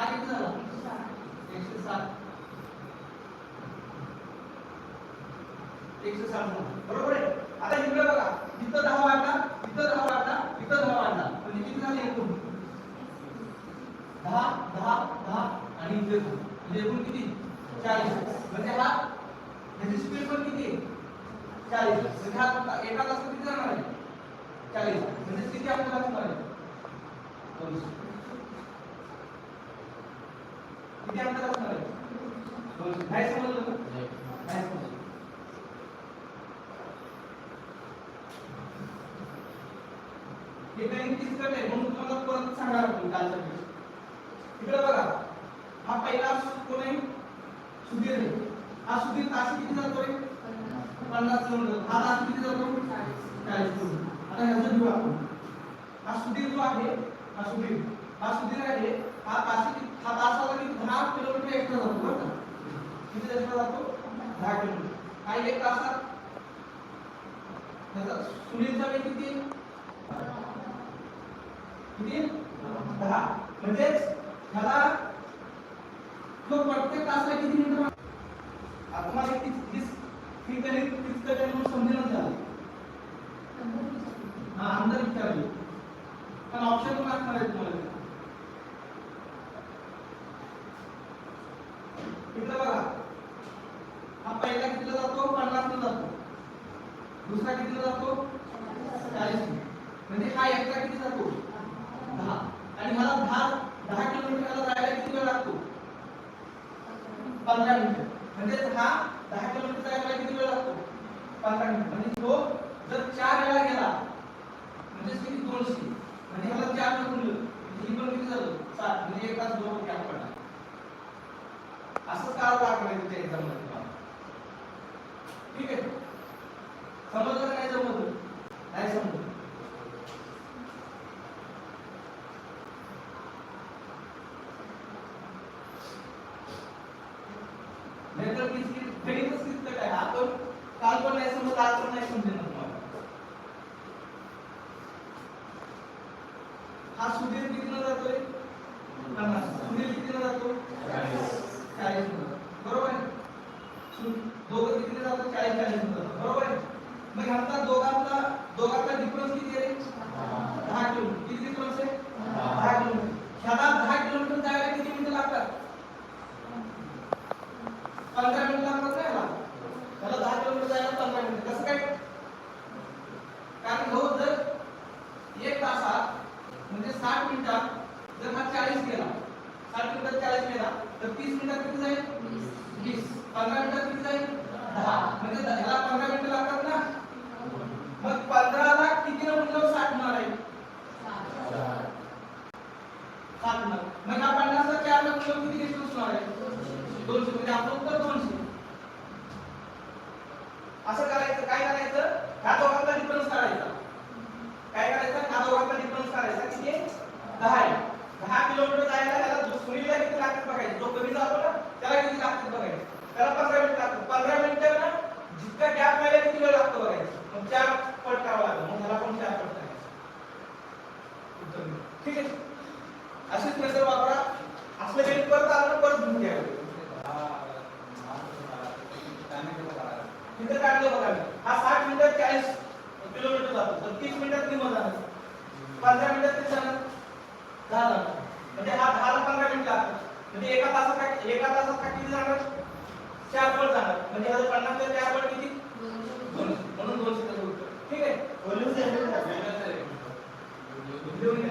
हा किती झाला एकशे सात एकशे साठ बरोबर आहे आता इकडे बघा इथं दहा वाढला इथं दहा वाढला इथं दहा वाढला म्हणजे किती झाले एकूण दहा दहा दहा आणि इथे म्हणजे एकूण किती चाळीस म्हणजे हा ह्याची स्पीड पण किती चाळीस म्हणजे हा एका तासात किती जाणार आहे चाळीस म्हणजे किती आपल्याला असणार आहे किती अंतर असणार आहे नाही समजलं? नाही. समजलं. हे काही म्हणून तुम्हाला परत सांगणार कालच्या वेळेस इकडे बघा. हा पहिला कोण आहे? सुधीर आहे. हा सुधीर ताशी किती जातोय? पन्नास किलोमीटर हा तास किती जातो? चाळीस. किलोमीटर आता ह्याचं घेऊ आपण. हा सुधीर जो आहे हा सुधीर. हा सुधीर आहे. हा ताशी हा तासाला किती दहा किलोमीटर एक्स्ट्रा जातो बरं का? किती एक्स्ट्रा जातो? दहा किलोमीटर. हा एक तासात त्याचा सुनीलचा वेळ किती किती दहा. म्हणजेच ह्याला तो प्रत्येक तासाला किती मिनिटं आता तुम्हाला एक तीस तीस तीस गणित तीस गणित म्हणून समजेलच झालं. हा अंदर विचारले. पण ऑप्शन पण करायचं तुम्हाला. इथं बघा. हा पहिला कितीला जातो? पन्नासला जातो. दुसरा कितीला जातो? चाळीस म्हणजे हा एकटा किती जातो? दहा. आणि मला दहा दहा किलोमीटरला जायला किती वेळ लागतो? पंधरा मिनिट. म्हणजेच हा दहा किलोमीटर जायला किती वेळ लागतो? पंधरा मिनिट. म्हणजे तो जर चार वेळा गेला म्हणजे किती? दोनशे. म्हणजे मला चार वेळा गुणलं म्हणजे ही पण किती झालं सात म्हणजे एक तास दोन गॅप पडला असंच का दाखवायचं त्या तिथे एक्झाममध्ये ठीक आहे. समजलं नाही जमत नाही समजलं नाहीतर किती गणितच किती काय? आपण काल पण नाही समजलं आज पण नाही समजलं तुम्हाला. हा सुधीर कितीला जातोय? पन्नास. सुधीर कितीला जातो चाळीस बरोबर आहे सु- दोघं चाळीस चाळीस बरोबर आहे मग ह्यांचा दोघांचा दोघांचा डिफरन्स किती आहे दहा किलोमीटर किती डिफरन्स आहे दहा किलोमीटर ह्याला दहा किलोमीटर जायला किती मिनिटं लागतात पंधरा मिनिट लागतात ना याला त्याला दहा किलोमीटर जायला पंधरा मिनिट कसं काय कारण भाऊ जर एक तासात म्हणजे साठ मिनिटात जर हा चाळीस गेला साठ मिनिटात चाळीस गेला तर तीस मिनिटात किती जाईल वीस. पंधरा मिनिटात दहा म्हणजे द- पंधरा मिनिटं लागतात ना मग पंधरा लाख किती म्हटलं साठ मार आहे सात मार मग हा पन्नासला चार लाख किती डिस्टन्स होणार आहे दोनशे. म्हणजे आपलं उत्तर दोनशे असं करायचं काय करायचं ह्या दोघांचा डिफरन्स काढायचा काय करायचं ह्या दोघांचा डिफरन्स काढायचा किती आहे दहा आहे दहा किलोमीटर जायला त्याला जो सुनीलला किती लागतात बघायचं जो कमी जातो ना त्याला किती लागतात बघायचं त्याला पंधरा मिनिट लागतात पंधरा मिनिटं ना जितका गॅप मिळाला किती वेळ लागतो बघायचं मग चार पट करावं लागतं मग त्याला पण चार पट करायचं उत्तर मिळेल. ठीक आहे अशीच मेथड वापरा असलं काही परत आलं ना परत घेऊन घ्यावं तिथं काढलं बघा. हा साठ मिनिटात चाळीस किलोमीटर जातो. तर तीस मिनिटात किती जाणार. पंधरा मिनिटात किती जाणार? दहा जाणार. म्हणजे हा दहाला पंधरा मिनिट लागतात. म्हणजे एका तासात काय- एका तासात काय किती जाणार? चार पट जाणार. म्हणजे ह्याचं पन्नास चार पट किती? म्हणून दोनशे त्याचं उत्तर. ठीक आहे? लिहून घ्या